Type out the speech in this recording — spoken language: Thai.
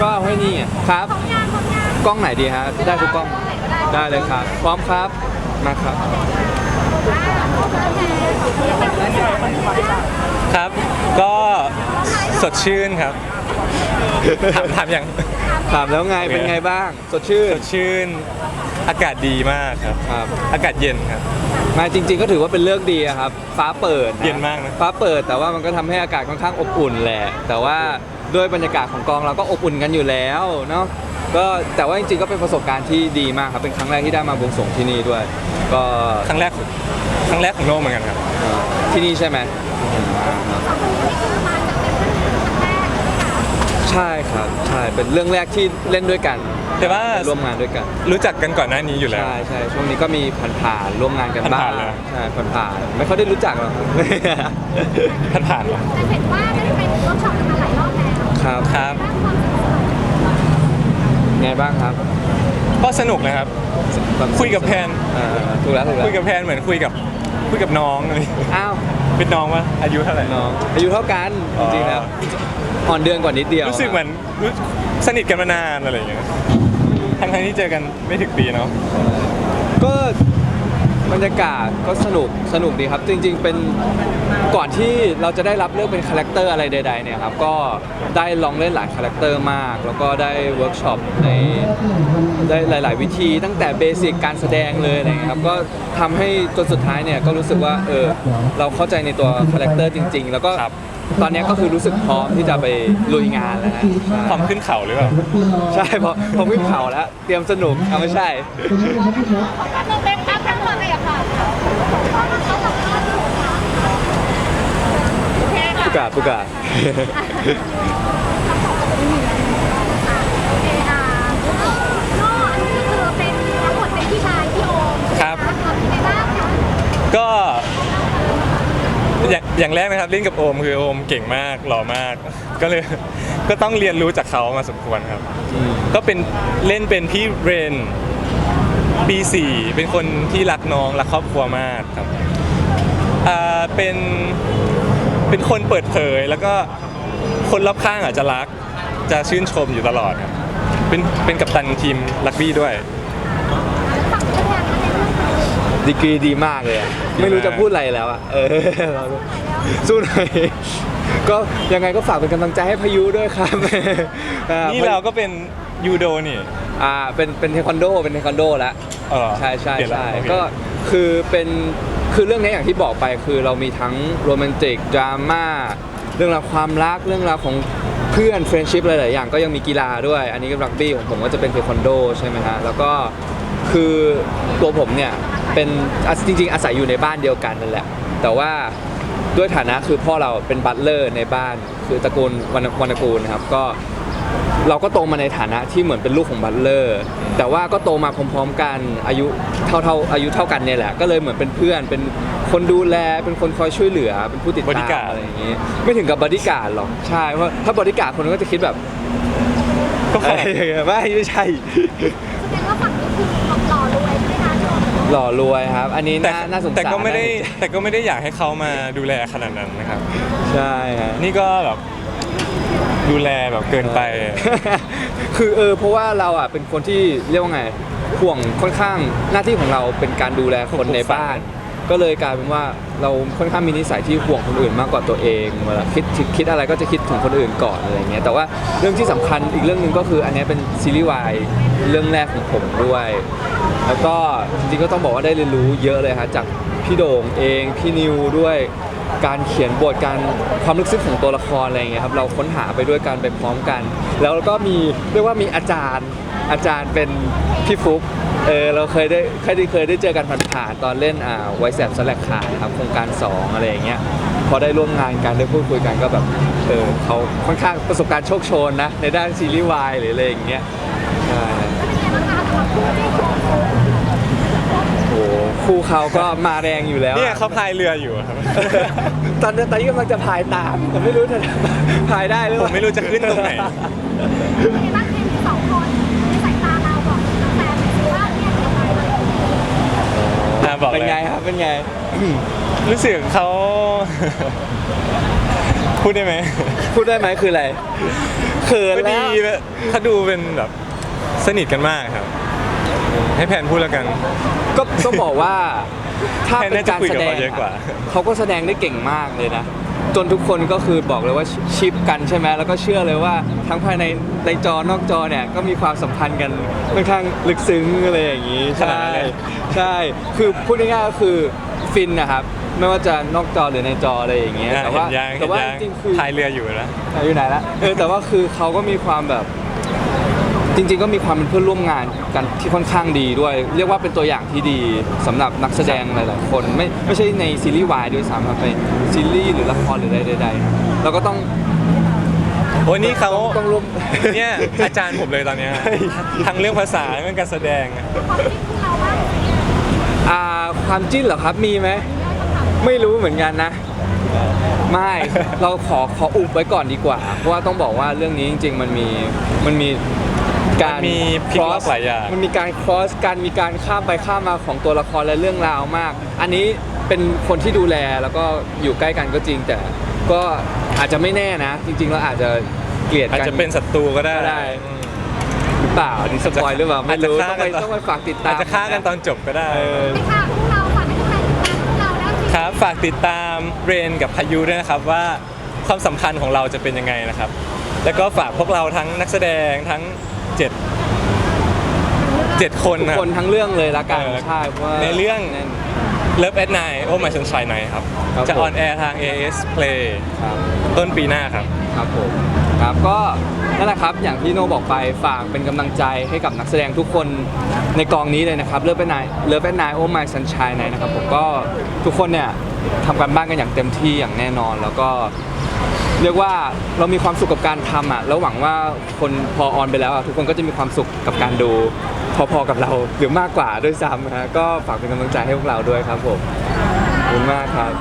ก็เอาให้นี่ไงครับของงานของงานกล้องไหนดีฮะได้ทุกกล้องไหนก็ได้ได้เลยครับ พร้อมครับมาครับ ครับ ก็สดชื่นครับ ถามถามยังถามแล้วไงโอเค เป็นไงบ้าง สดชื่นสดชื่น อากาศดีมากครับ ครับอากาศเย็นครับ มาจริง ๆ ก็ถือว่าเป็นเรื่องดีอะครับ ฟ้าเปิดะเย็นมากนะ ฟ้าเปิดแต่ว่ามันก็ทำให้อากาศค่อนข้างอบอุ่นแหละ แต่ว่า ด้วยบรรยากาศของกองเราก็อบอุ่นกันอยู่แล้วเนาะก็แต่ว่าจริงๆก็เป็นประสบการณ์ที่ดีมากครับเป็นครั้งแรกที่ได้มาบวงสรวงที่นี่ด้วย ก็ครั้งแรกของครั้งแรกของโลกเหมือนกันครับเอ่อที่นี่ใช่ไหมใช่ครับใช่เป็นเรื่องแรกที่เล่นด้วยกันแต่ว่าร่วมงานด้วยกัน รู้จักกันก่อนหน้านี้อยู่แล้ว ใช่ใช่ช่วงนี้ก็มีผ่านๆร่วมงานกันบ้างผ่านๆเลยใช่ผ่านๆไม่ค่อยได้รู้จักหรอกท่านผ่านเหรอจะเห็นว่าได้ไปเวิร์กช็อปกันมาหลายรอบแล้ว ครับครับไงบ้างครับก็สนุกนะครับ คุยกับแพนเออถูกแล้วถูกแล้วคุยกับแพนเหมือนคุยกับคุยกับน้องอะไรอ้าวเป็นน้องวะอายุเท่าไหร่น้อง อายุเท่ากันอ๋จอริงๆแล้วอ่อนเดือนกว่านิดเดียวรู้สึกเหมือนรู้สนิทกันมานานอะไรอย่างเงี้ยทั้งๆที่เจอกันไม่ถึงปีเนาะก็ บรรยากาศก็สนุกสนุกดีครับจริง ๆ เป็นก่อนที่เราจะได้รับเลือกเป็นคาแรคเตอร์อะไรใดๆเนี่ยครับก็ได้ลองเล่นหลายคาแรคเตอร์มาก แล้วก็ได้เวิร์กช็อปในได้หลาย ๆ วิธีตั้งแต่เบสิกการแสดงเลยอะไรอย่างเงี้ยครับก็ทำให้จนสุดท้ายเนี่ยก็รู้สึกว่าเออเราเข้าใจในตัวคาแรคเตอร์จริง ๆ แล้วก็ครับตอนเนี้ยก็คือรู้สึกพร้อมที่จะไปลุยงานแล้วฮะใช่ความขึ้นเขาหรือเปล่าใช่พอพอขึ้นเขาแล้ว เตรียมสนุกเอาไม่ใช่ โอเคค่ะผู้กาผู้กาโอเคอะก็อันนี้ก็คือเป็นทั้งหมดเป็นพี่ชายพี่โอมครับนะคะเป็นไงบ้างคะก็อย่างอย่างแรกนะครับเล่นกับโอมคือโอมเก่งมากหล่อมาก ก็เลยก็ต้องเรียนรู้จากเขามาสมควรครับ ก็เป็นเล่นเป็นพี่เรน ปีสี่เป็นคนที่รักน้องรักครอบครัวมากครับอ่าเป็นเป็นคนเปิดเผยแล้วก็คนรอบข้างอาจจะรักจะชื่นชมอยู่ตลอดครับเป็นเป็นกัปตันทีมลักบี้ด้วยฝั่งแสดงในเรื่องนี้ดีกรีดีมากเลยอะไม่รู้จะพูดอะไรแล้วอะเออเราสู้หน่อยก็ยังไงก็ฝากเป็นกำลังใจให้พายุด้วยครับอ่นี่เราก็เป็น ยูโดนี่ อ่าเป็นเป็นเทควันโดเป็นเทควันโดแล้วเออใช่ใช่เปลี่ยนละใช่โอเค ก็คือเป็นคือเรื่องนี้อย่างที่บอกไปคือเรามีทั้งโรแมนติกดราม่าเรื่องราวความรักเรื่องราวของเพื่อนเฟรนชิพหลายๆอย่างก็ยังมีกีฬาด้วย อันนี้ก็รักบี้ของผมก็จะเป็นเทควันโดใช่ไหมฮะแล้วก็คือตัวผมเนี่ยเป็นอะจริง ๆ อาศัยอยู่ในบ้านเดียวกันนั่นแหละ แต่ว่า ด้วยฐานะคือพ่อเราเป็นบัตเลอร์ในบ้านคือตระกูลวรรณวรรณกูลนะครับก็ เราก็โตมาในฐานะที่เหมือนเป็นลูกของบัตเลอร์แต่ว่าก็โตมาพร้อมๆกันอายุเท่าเท่าๆอายุเท่ากันเนี่ยแหละ ก็เลยเหมือนเป็นเพื่อน เป็นคนดูแลเป็นคนคอยช่วยเหลือ เป็นผู้ติดตาม Bodyguard อะไรอย่างงี้ ไม่ถึงกับบอดี้การ์ดหรอกใช่เพราะถ้าบอดี้การ์ดคนก็จะคิดแบบก็แฝเอ้งยไม่ไม่ใช่ แสดงว่าฝั่งนี้คือหล่อรวยใช่ไหมคะพี่โอมหล่อรวยครับ อันนี้แต่น่าน่าสงสารแต่ก็ไม่ได้น่าเห็นใจแต่ก็ไม่ได้อยากให้เขามาดูแลขนาดนั้นนะครับ ใช่ฮะนี่ก็แบบ ดูแลแบบเกินไป คือเออเพราะว่าเราอะเป็นคนที่เรียกว่าไงห่วงค่อนข้างหน้าที่ของเราเป็นการดูแลคนในบ้าน ก็เลยกลายเป็นว่าเราค่อนข้างมีนิสัยที่ห่วงคนอื่นมากกว่าตัวเองเวลาคิดคิดอะไรก็จะคิดถึงคนอื่นก่อนอะไรเงี้ยแต่ว่าเรื่องที่สำคัญอีกเรื่องหนึ่งก็คืออันเนี้ยเป็นซีรีส์วายเรื่องแรกของผมด้วย แล้วก็จริงๆก็ต้องบอกว่าได้เรียนรู้เยอะเลยฮะจากพี่โด่งเองพี่นิวด้วย การเขียนบทการความลึกซึ้งของตัวละครอะไรอย่างเงี้ยครับเราค้นหาไปด้วยกันไปพร้อมกัน แล้วก็มีเรียกว่ามีอาจารย์อาจารย์เป็นพี่ฟุกเออเราเคยได้เคยได้เคยได้เจอกันผ่านๆตอนเล่นอ่าไวแสบสลักขาดครับโครงการ 2 อะไรอย่างเงี้ยพอได้ร่วมงานกันได้พูดคุยกันก็แบบเออเขาค่อนข้างประสบการณ์โชคโชนนะในด้านซีรีส์วายหรืออะไรอย่างเงี้ยใช่ คู่เขาก็มาแรงอยู่แล้วเนี่ยอะเขาพายเรืออยู่ครับ ตอนนี้ตอนนี้กำลังจะพายตามแต่ไม่รู้จะพายได้หรือเปผล่ามไม่รู้จะขึ้นตรงไหน เป็นไงบ้างเคมีสองคนในสายตาเราบอกแฟนๆว่าเนี่ยเราไปมาอะบอกเป็นเลยไงครับเป็นไง รู้สึกเขา พูดได้ไหมพูดได้ไหมคืออะไรเขินก็แล้ดีวเขาดูเป็นแบบสนิทกันมากครับ ให้แพนพูดแล้วกัน ก็ต้องบอกว่าถ้าแทนเป็นน่าจะการคุยแสกับดงเขาเยอะกว่า เขาก็แสดงได้เก่งมากเลยนะจนทุกคนก็คือบอกเลยว่าชิปกันใช่ไหมแล้วก็เชื่อเลยว่าทั้งภายในในจอนอกจอเนี่ยก็มีความสัมพันธ์กันค่อนข้างลึกซึ้งอะไรอย่างนี้ขนาดใช่นั้นเลย ใช่คือพูดง่ายๆก็คือฟินนะครับไม่ว่าจะนอกจอหรือในจออะไรอย่างเงี้ยเห็แต่นว่ายังแต่เห็นว่ายังจริงๆคือ พายเรืออยู่นะ อะอยู่ไหนละเออแต่ว่าคือเขาก็มีความแบบ จริง ๆ ก็มีความเป็นเพื่อนร่วมงานกันที่ค่อนข้างดีด้วย เรียกว่าเป็นตัวอย่างที่ดีสำหรับนักแสดงหลายๆคน ไม่ไม่ใช่ในซีรีส์วายด้วยซ้ำครับในซีรีส์หรือละครหรืออะไรใดๆเราก็ต้องโอ้ยนี่เขาต้องต้องร่วม เนี่ยอาจารย์ผมเลยตอนเนี้ยทั้งเรื่องภาษาเรื่องการแสดงความจริงคือเราว่าอ่าความจิ้นเหรอครับมีไหมไม่รู้เหมือนกันนะ ไม่ เราขอขออุบไว้ก่อนดีกว่า เพราะว่าต้องบอกว่าเรื่องนี้จริง ๆ มันมีมันมี การมันมีพลิกล็อกหลายอย่าง มันมีการ cross การมีการข้ามไปข้ามมาของตัวละครและเรื่องราวมาก อันนี้เป็นคนที่ดูแลแล้วก็อยู่ใกล้กันก็จริง แต่ก็อาจจะไม่แน่นะ จริงๆแล้วอาจจะเกลียดอาจกัน จะเป็นศัตรูก็ได้ก็ได้หรือเปล่าอันนี่สปอยหรือเปล่าไม่รู้อาจจะฆ่าต้องไปกันตอน ต้องไปฝากติดตามอาจจะฆ่ากันตอนจบก็ได้เออไม่ค่ะพวกเราฝากให้ทุกคนติดตามพวกเราแล้วจริง ครับฝากติดตามเรนกับพายุด้วยนะครับว่าความสัมพันธ์ของเราจะเป็นยังไงนะครับ แล้วก็ฝากพวกเราทั้งนักแสดงทั้ง เจ็ดเจ็ดคนทุกนะ คนทั้งเรื่องเลยละกันเออ ใช่เพราะว่า ในเรื่องแน่นเลิฟแอดไนโอ้ไม่สนชัยไหนครับ ครับจะผม ออนแอร์ทาง AS Play ครับ ต้นปีหน้าครับ ครับผมครับก็นั่นแหละครับอย่างที่โนบอกไปฝากเป็นกำลังใจให้กับนักแสดงทุกคนในกองนี้เลยนะครับเลิฟเป็นนายเลิฟเป็นนายโอ้ไม่สันชัยนนะครับผมก็ทุกคนเนี่ยทำการบ้านกันอย่างเต็มที่อย่างแน่นอน แล้วก็ เรียกว่าเรามีความสุขกับการทำอะแล้วหวังว่าคนพอออนไปแล้วอะทุกคนก็จะมีความสุขกับการดู พอๆกับเราหรือมากกว่าด้วยซ้ำนะฮะก็ฝากเป็นกำลังใจให้พวกเราด้วยครับผมขอบคุณมากครับ